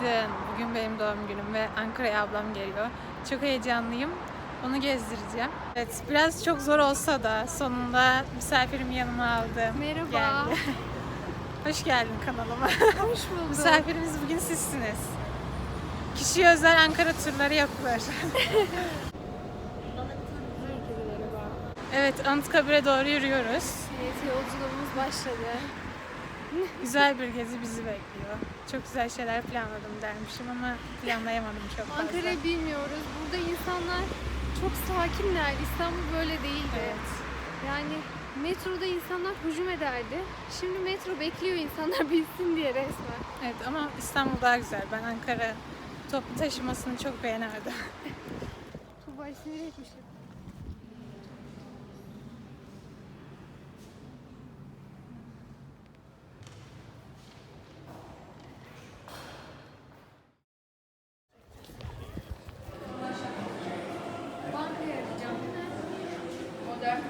Günaydın. Bugün benim doğum günüm ve Ankara'ya ablam geliyor. Çok heyecanlıyım. Onu gezdireceğim. Evet, biraz çok zor olsa da sonunda misafirimi yanıma aldım. Merhaba. Geldi. Hoş geldin kanalıma. Hoş bulduk. Misafirimiz bugün sizsiniz. Kişiye özel Ankara turları yapılır. evet, Anıtkabir'e doğru yürüyoruz. Evet, yolculuğumuz başladı. Güzel bir gezi bizi bekliyor. Çok güzel şeyler planladım dermişim ama planlayamadım çok fazla. Ankara'yı bilmiyoruz. Burada insanlar çok sakinler. İstanbul böyle değildi. Evet. Yani metroda insanlar hücum ederdi. Şimdi metro bekliyor insanlar bilsin diye resmen. Evet ama İstanbul daha güzel. Ben Ankara toplu taşımasını çok beğenirdim. Tuğba sinir etmişim. Bankaya gideceğim. Modern.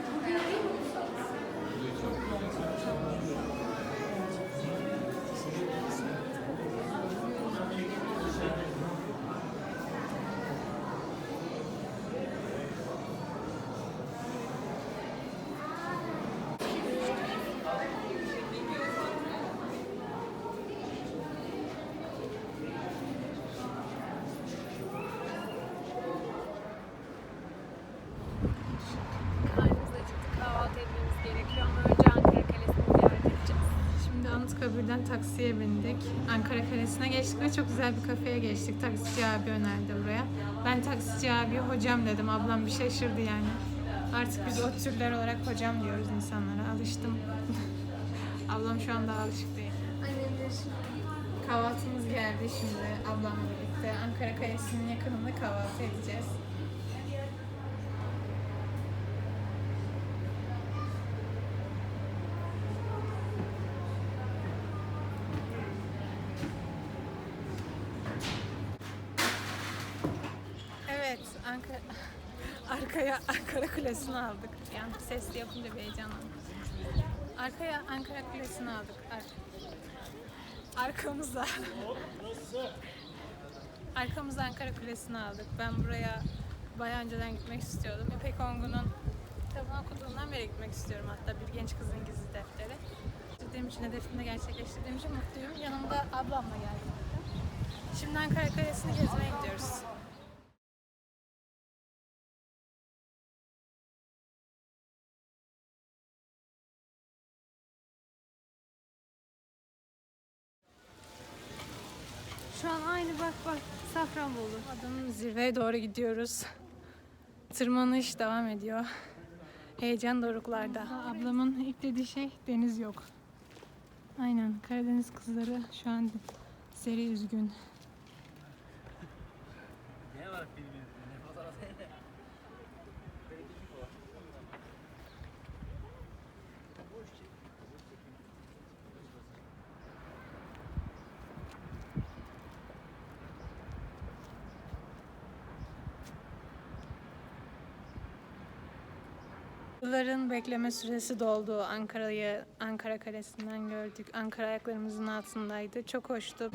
Karnımız acıktı. Kahvaltı etmemiz gerekiyor ama önce Ankara Kalesi'ni ziyaret edeceğiz. Şimdi Anıtkabir'den taksiye bindik. Ankara Kalesi'ne geçtik ve çok güzel bir kafeye geçtik. Taksici abi önerdi buraya. Ben taksici abi hocam dedim. Ablam bir şaşırdı yani. Artık biz o türler olarak hocam diyoruz insanlara. Alıştım. Ablam şu anda alışık değil. Annem de şimdi Kahvaltımız geldi şimdi ablamla birlikte. Ankara Kalesi'nin yakınında kahvaltı edeceğiz. Evet, Ankara arkaya Ankara Kulesi'ni aldık. Yani sesli yapınca bir heyecanlandım. Arkaya Ankara Kulesi'ni aldık. Ar- Arkamıza. Arkamıza Ankara Kulesi'ni aldık. Ben buraya bayağı önceden gitmek istiyordum. İpek Ongun'un kitabını okuduğumdan beri gitmek istiyorum hatta. Bir genç kızın gizli defteri. Dediğim için hedefimi de gerçekleştirdiğim için mutluyum. Yanımda ablamla geldim. Şimdi Ankara Kalesi'ni gezmeye gidiyoruz. Şu an aynı bak bak Safranbolu. Adım zirveye doğru gidiyoruz. Tırmanış devam ediyor. Heyecan doruklarda. Ablamın ilk dediği şey deniz yok. Aynen Karadeniz kızları şu an seri üzgün. Yılların bekleme süresi doldu. Ankara'yı Ankara Kalesi'nden gördük. Ankara ayaklarımızın altındaydı. Çok hoştu.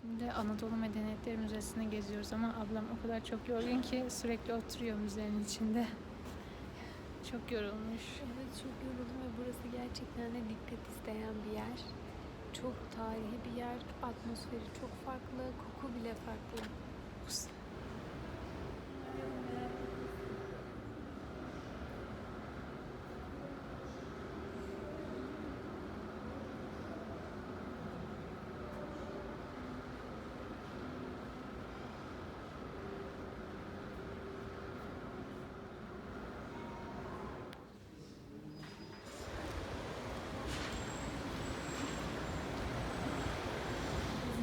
Şimdi Anadolu Medeniyetleri Müzesi'ni geziyoruz ama ablam o kadar çok yorgun ki sürekli oturuyor müzenin içinde. Çok yorulmuş. Evet çok yoruldum ve burası gerçekten de dikkat isteyen bir yer. Çok tarihi bir yer. Atmosferi çok farklı. Koku bile farklı.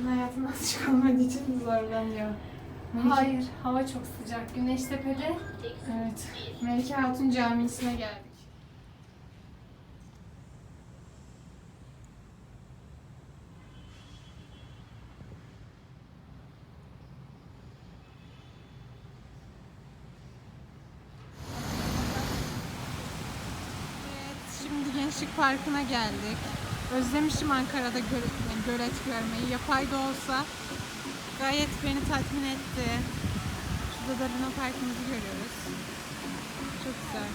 Hayatına açık olmadığı için zorlanıyor. Hayır, hava çok sıcak. Güneştepe'de Evet. Melike Hatun Camisi'ne geldik. Evet, şimdi Gençlik Parkı'na geldik. Özlemişim Ankara'da göl- gölet görmeyi. Yapay da olsa gayet beni tatmin etti. Şurada da Luna Park'ımızı görüyoruz. Çok güzel.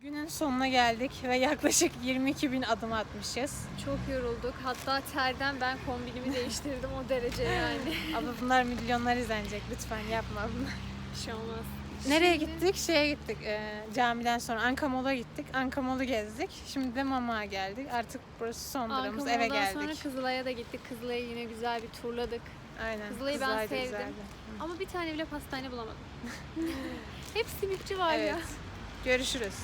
Günün sonuna geldik ve yaklaşık 22 bin adım atmışız. çok yorulduk. Hatta terden ben kombinimi değiştirdim o derece yani. Ama bunlar milyonlar izlenecek. Lütfen yapma bunu. Bir şey olmaz. Nereye Şimdi- gittik? Şeye gittik. e, camiden sonra Ankamol'a gittik. Ankamol'u gezdik. Şimdi de Mama'ya geldik. Artık burası son durağımız. Eve Ankara'dan geldik. sonra Kızılay'a da gittik. Kızılay'ı yine güzel bir turladık. Aynen. Kızılay'ı ben Kızılay da sevdim. Ama bir tane bile pastane bulamadım. Hep simitçi var Evet. ya. Görüşürüz.